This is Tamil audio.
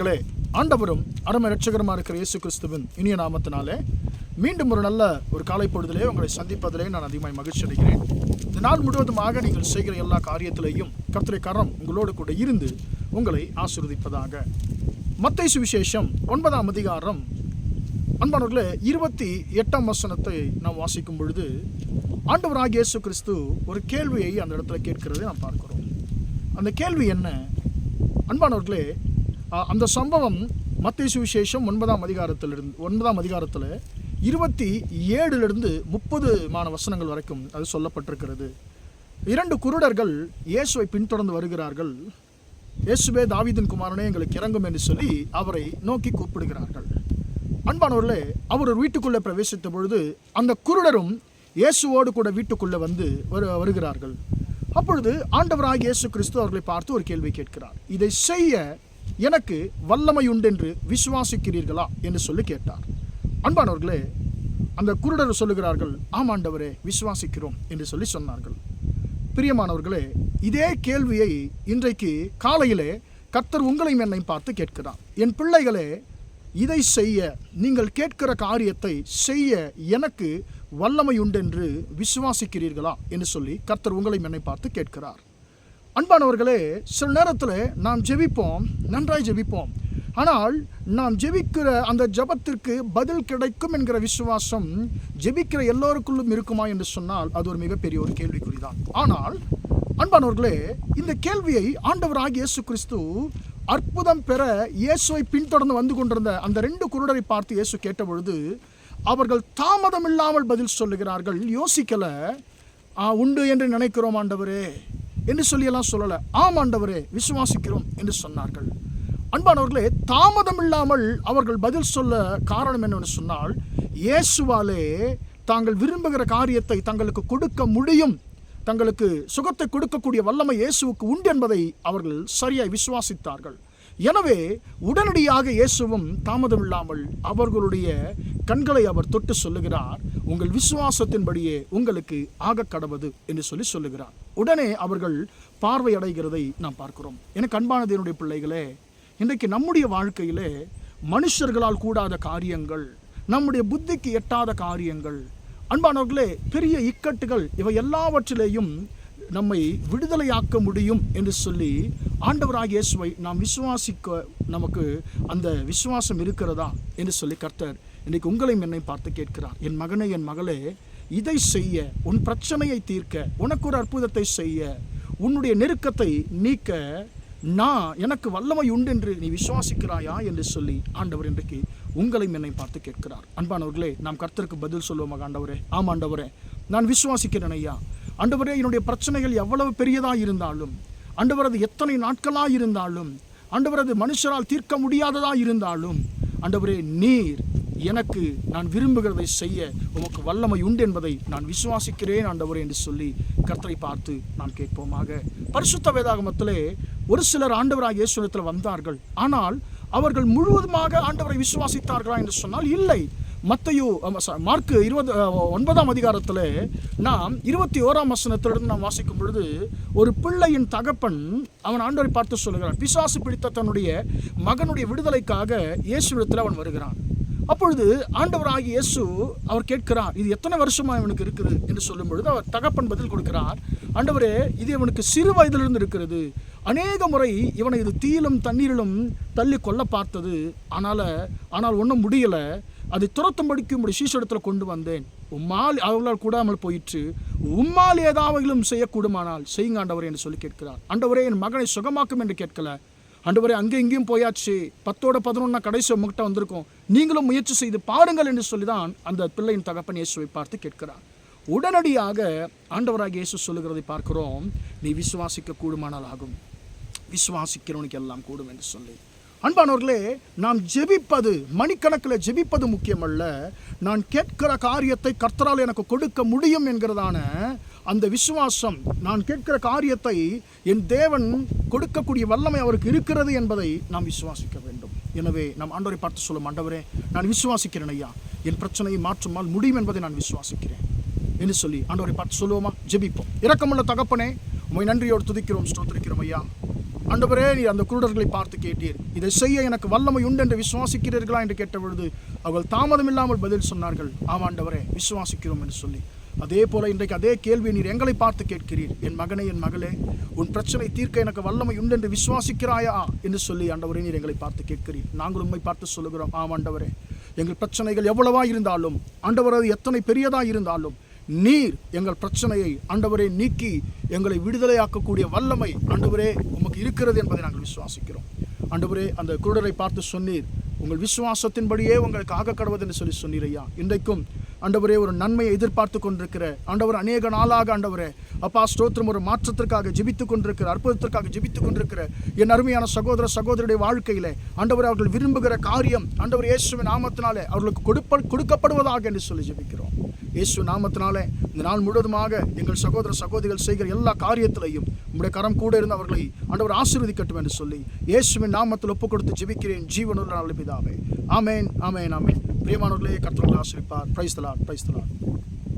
மக்களே, ஆண்டவரும் அருமை ரட்சகரமாக இருக்கிற இயேசு கிறிஸ்துவின் இனிய நாமத்தினாலே மீண்டும் ஒரு நல்ல ஒரு காலை பொழுதிலே உங்களை சந்திப்பதிலே நான் அதிகமாக மகிழ்ச்சி அடைகிறேன். இந்த நாள் முழுவதுமாக நீங்கள் செய்கிற எல்லா காரியத்திலேயும் கர்த்தருடைய கரம் உங்களோடு கூட இருந்து உங்களை ஆசிர்வதிப்பதாக. மத்தேயு சுவிசேஷம் ஒன்பதாம் அதிகாரம் அன்பானவர்களே இருபத்தி எட்டாம் வசனத்தை நாம் வாசிக்கும் பொழுது ஆண்டவராக இயேசு கிறிஸ்து ஒரு கேள்வியை அந்த இடத்துல கேட்கிறதை நாம் பார்க்கிறோம். அந்த கேள்வி என்ன? அன்பானவர்களே அந்த சம்பவம் மத்திய சுவிசேஷம் ஒன்பதாம் அதிகாரத்திலிருந்து ஒன்பதாம் அதிகாரத்தில் இருபத்தி ஏழுலேருந்து முப்பது மான வசனங்கள் வரைக்கும் அது சொல்லப்பட்டிருக்கிறது. இரண்டு குருடர்கள் இயேசுவை பின்தொடர்ந்து வருகிறார்கள். இயேசுவே தாவிதின் குமாரனே எங்களுக்கு இறங்கும் என்று சொல்லி அவரை நோக்கி கூப்பிடுகிறார்கள். அன்பானவர்களே அவர் ஒரு வீட்டுக்குள்ளே பிரவேசித்த பொழுது அந்த குருடரும் இயேசுவோடு கூட வீட்டுக்குள்ளே வந்து வரு வருகிறார்கள். அப்பொழுது ஆண்டவராக இயேசு கிறிஸ்து அவர்களை பார்த்து ஒரு கேள்வி கேட்கிறார். இதை செய்ய எனக்கு வல்லமை உண்டென்று விசுவாசிக்கிறீர்களா என்று சொல்லி கேட்டார். அன்பானவர்களே அந்த குருடர் சொல்லுகிறார்கள் ஆமாண்டவரே விசுவாசிக்கிறோம் என்று சொல்லி சொன்னார்கள். பிரியமானவர்களே இதே கேள்வியை இன்றைக்கு காலையிலே கர்த்தர் உங்களையும் என்னையும் பார்த்து கேட்கிறார். என் பிள்ளைகளே இதை செய்ய நீங்கள் கேட்கிற காரியத்தை செய்ய எனக்கு வல்லமை உண்டென்று விசுவாசிக்கிறீர்களா? என்று சொல்லி கர்த்தர் உங்களையும் என்னை பார்த்து கேட்கிறார். அன்பானவர்களே சில நேரத்தில் நாம் ஜெபிப்போம் நன்றாய் ஜெபிப்போம். ஆனால் நாம் ஜெபிக்கிற அந்த ஜெபத்திற்கு பதில் கிடைக்கும் என்கிற விசுவாசம் ஜெபிக்கிற எல்லோருக்குள்ளும் இருக்குமா என்று சொன்னால் அது ஒரு மிகப்பெரிய ஒரு கேள்விக்குறிதான். ஆனால் அன்பானவர்களே இந்த கேள்வியை ஆண்டவராக இயேசு கிறிஸ்து அற்புதம் பெற இயேசுவை பின்தொடர்ந்து வந்து கொண்டிருந்த அந்த ரெண்டு குருடரை பார்த்து இயேசு கேட்டபொழுது அவர்கள் தாமதம் இல்லாமல் பதில் சொல்லுகிறார்கள் யோசிக்கல உண்டு என்று நினைக்கிறோம் ஆண்டவரே. என்று சொல்லியெல்லாம் சொல்லலை. ஆம் ஆண்டவரே விசுவாசிக்கிறோம் என்று சொன்னார்கள். அன்பானவர்களே தாமதம் இல்லாமல் அவர்கள் பதில் சொல்ல காரணம் என்னவென்று சொன்னால் இயேசுவாலே தாங்கள் விரும்புகிற காரியத்தை தங்களுக்கு கொடுக்க முடியும். தங்களுக்கு சுகத்தை கொடுக்கக்கூடிய வல்லமை இயேசுவுக்கு உண்டு என்பதை அவர்கள் சரியாய் விசுவாசித்தார்கள். எனவே உடனடியாக இயேசுவும் தாமதமில்லாமல் அவர்களுடைய கண்களை அவர் தொட்டு சொல்லுகிறார். உங்கள் விசுவாசத்தின்படியே உங்களுக்கு ஆகக் கடவது என்று சொல்லி சொல்லுகிறார். உடனே அவர்கள் பார்வை அடைகிறதை நாம் பார்க்கிறோம். எனக்கு அன்பானது என்னுடைய பிள்ளைகளே இன்றைக்கு நம்முடைய வாழ்க்கையிலே மனுஷர்களால் கூடாத காரியங்கள் நம்முடைய புத்திக்கு எட்டாத காரியங்கள் அன்பானவர்களே பெரிய இக்கட்டுகள் இவை எல்லாவற்றிலேயும் நம்மை விடுதலையாக்க முடியும் என்று சொல்லி ஆண்டவராக இயேசுவை நாம் விசுவாசிக்க நமக்கு அந்த விசுவாசம் இருக்கிறதா என்று சொல்லி கர்த்தர் இன்னைக்கு உங்களையும் என்னை பார்த்து கேட்கிறார். என் மகனே என் மகளே இதை செய்ய உன் பிரச்சனையை தீர்க்க உனக்கு ஒரு அற்புதத்தை செய்ய உன்னுடைய நெருக்கத்தை நீக்க நான் எனக்கு வல்லமை உண்டு என்று நீ விசுவாசிக்கிறாயா என்று சொல்லி ஆண்டவர் இன்றைக்கு உங்களையும் என்னை பார்த்து கேட்கிறார். அன்பானவர்களே நாம் கர்த்தருக்கு பதில் சொல்லுவோமாக ஆண்டவரே? ஆமாண்டவரே ஆண்டவரே நான் விசுவாசிக்கிறேன் ஐயா. ஆண்டவரே என்னுடைய பிரச்சனைகள் எவ்வளவு பெரியதாக இருந்தாலும் அன்றுவரது எத்தனை நாட்களாக இருந்தாலும் ஆண்டவர் மனுஷரால் தீர்க்க முடியாததாக இருந்தாலும் ஆண்டவரே நீர் எனக்கு நான் விரும்புகிறதை செய்ய உமக்கு வல்லமை உண்டு என்பதை நான் விசுவாசிக்கிறேன் ஆண்டவரே என்று சொல்லி கர்த்தரை பார்த்து நாம் கேட்போமாக. பரிசுத்த வேதாகமத்திலே ஒரு சிலர் ஆண்டவராக இயேசுவிடத்தில் வந்தார்கள். ஆனால் அவர்கள் முழுவதுமாக ஆண்டவரை விசுவாசித்தார்களா என்று சொன்னால் இல்லை. மத்தையு மார்க்கு இருபது ஒன்பதாம் அதிகாரத்தில் நாம் இருபத்தி ஓராம் வசனத்திலிருந்து நாம் வாசிக்கும் பொழுது ஒரு பிள்ளையின் தகப்பன் அவன் ஆண்டோரை பார்த்து சொல்லுகிறான் பிசாசு பிடித்த தன்னுடைய மகனுடைய விடுதலைக்காக இயேசுவிடத்தில் அவன் வருகிறான். அப்பொழுது ஆண்டவராகி இயேசு அவர் கேட்கிறார் இது எத்தனை வருஷமா இவனுக்கு இருக்குது? என்று சொல்லும் பொழுது அவர் தகப்பன் பதில் கொடுக்கிறார் ஆண்டவரே இது இவனுக்கு சிறு வயதிலிருந்து இருக்கிறது. அநேக முறை இவனை இது தீயிலும் தண்ணீரிலும் தள்ளி கொல்ல பார்த்தது. ஆனால் ஆனால் ஒன்றும் முடியலை. அதை துரத்தும்படிக்கு உம்முடைய சீசடத்தில் கொண்டு வந்தேன். உம்மால் அவர்களால் கூடாமல் போயிற்று. உம்மால் ஏதாவதிலும் செய்யக்கூடுமானால் செய்யுங்க ஆண்டவரே என்று சொல்லி கேட்கிறார். ஆண்டவரே என் மகனை சுகமாக்கும் என்று கேட்கல. ஆண்டவரே அங்கே இங்கேயும் போயாச்சு. பத்தோட பதினொன்னா கடைசி உங்ககிட்ட வந்திருக்கோம். நீங்களும் முயற்சி செய்து பாருங்கள் என்று சொல்லி தான் அந்த பிள்ளையின் தகப்பன் இயேசுவை பார்த்து கேட்கிறார். உடனடியாக ஆண்டவராக இயேசு சொல்லுகிறதை பார்க்கிறோம். நீ விசுவாசிக்க கூடுமானால் ஆகும். விசுவாசிக்கிறவனுக்கு எல்லாம் கூடும் என்று சொல்லி. அன்பானவர்களே நாம் ஜெபிப்பது மணிக்கணக்கில் ஜெபிப்பது முக்கியமல்ல. நான் கேட்கிற காரியத்தை கர்த்தரால் எனக்கு கொடுக்க முடியும் என்கிறதான அந்த விசுவாசம் நான் கேட்கிற காரியத்தை என் தேவன் கொடுக்கக்கூடிய வல்லமை அவருக்கு இருக்கிறது என்பதை நாம் விசுவாசிக்க வேண்டும். எனவே நாம் ஆண்டவரை பார்த்து சொல்லும் ஆண்டவரே நான் விசுவாசிக்கிறேன் ஐயா. என் பிரச்சனையை மாற்றுமால் முடியும் என்பதை நான் விசுவாசிக்கிறேன். என்று சொல்லி ஆண்டவரை பார்த்து சொல்லுவோமா? ஜெபிப்போம். இரக்கமுள்ள தகப்பனே உண்மை நன்றியோடு துதிக்கிறோம் ஸ்தோத்திரிக்கிறோம் ஐயா. அண்டவரே நீர் அந்த குருடர்களை பார்த்து கேட்டீர். இதை செய்ய எனக்கு வல்லமை உண்டு என்று விசுவாசிக்கிறீர்களா என்று கேட்ட பொழுது அவர்கள் தாமதம் இல்லாமல் பதில் சொன்னார்கள். ஆமாண்டவரே விசுவாசிக்கிறோம் என்று சொல்லி. அதே போல இன்றைக்கு அதே கேள்வி நீர் எங்களை பார்த்து கேட்கிறீர். என் மகனே என் மகளே உன் பிரச்சனை தீர்க்க எனக்கு வல்லமை உண்டு என்று விசுவாசிக்கிறாயா என்று சொல்லி ஆண்டவரே நீர் எங்களை பார்த்து கேட்கிறீர். நாங்கள் உண்மை பார்த்து சொல்லுகிறோம். ஆமாண்டவரே எங்கள் பிரச்சனைகள் எவ்வளவா இருந்தாலும் ஆண்டவர் அது எத்தனை பெரியதா இருந்தாலும் நீர் எங்கள் பிரச்சனையை ஆண்டவரே நீக்கி எங்களை விடுதலையாக்கக்கூடிய வல்லமை ஆண்டவரே உமக்கு இருக்கிறது என்பதை நாங்கள் விசுவாசிக்கிறோம். ஆண்டவரே அந்த குருடரை பார்த்து சொன்னீர். உங்கள் விசுவாசத்தின்படியே உங்களுக்கு ஆக கடவுது என்று சொல்லி சொன்னீர் ஐயா. இன்றைக்கும் ஆண்டவரே ஒரு நன்மையை எதிர்பார்த்து கொண்டிருக்கிற ஆண்டவர் அநேக நாளாக ஆண்டவரே அப்பா ஸ்தோத்திரம். ஒரு மாற்றத்திற்காக ஜெபித்துக் கொண்டிருக்கிற அற்புதத்திற்காக ஜெபித்துக் கொண்டிருக்கிற என் அருமையான சகோதர சகோதரருடைய வாழ்க்கையிலே ஆண்டவர் அவர்கள் விரும்புகிற காரியம் ஆண்டவர் இயேசுவின் நாமத்தினாலே அவர்களுக்கு கொடுப்ப கொடுக்கப்படுவதாக என்று சொல்லி ஜெபிக்கிறோம். இயேசு நாமத்தினால இந்த நாள் முழுவதுமாக எங்கள் சகோதர சகோதரிகள் செய்கிற எல்லா காரியத்திலையும் உங்களுடைய கரம் கூட இருந்து அவர்களை ஆண்டவர் ஆசீர்வதிக்கட்டும் என்று சொல்லி இயேசுவின் நாமத்தில் ஒப்பு கொடுத்து ஜெபிக்கிறேன். ஜீவனுள்ள நல்ல பிதாவே. ஆமேன் ஆமேன் ஆமேன். பிரியமானவர்களே கர்த்தர்கள் ஆசிரிப்பார் பிரைஸ் தலாட் பிரைஸ் தலாட்